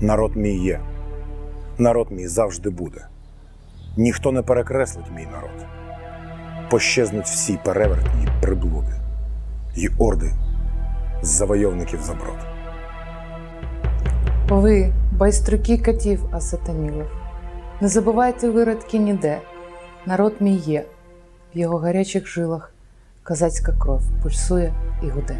Народ мій є. Народ мій завжди буде. Ніхто не перекреслить мій народ. Пощезнуть всі перевертні приблуди, й орди завойовників заброд. Ви, байстрюки катів осатанілих, не забувайте виродки ніде. Народ мій є, в його гарячих жилах козацька кров пульсує і гуде.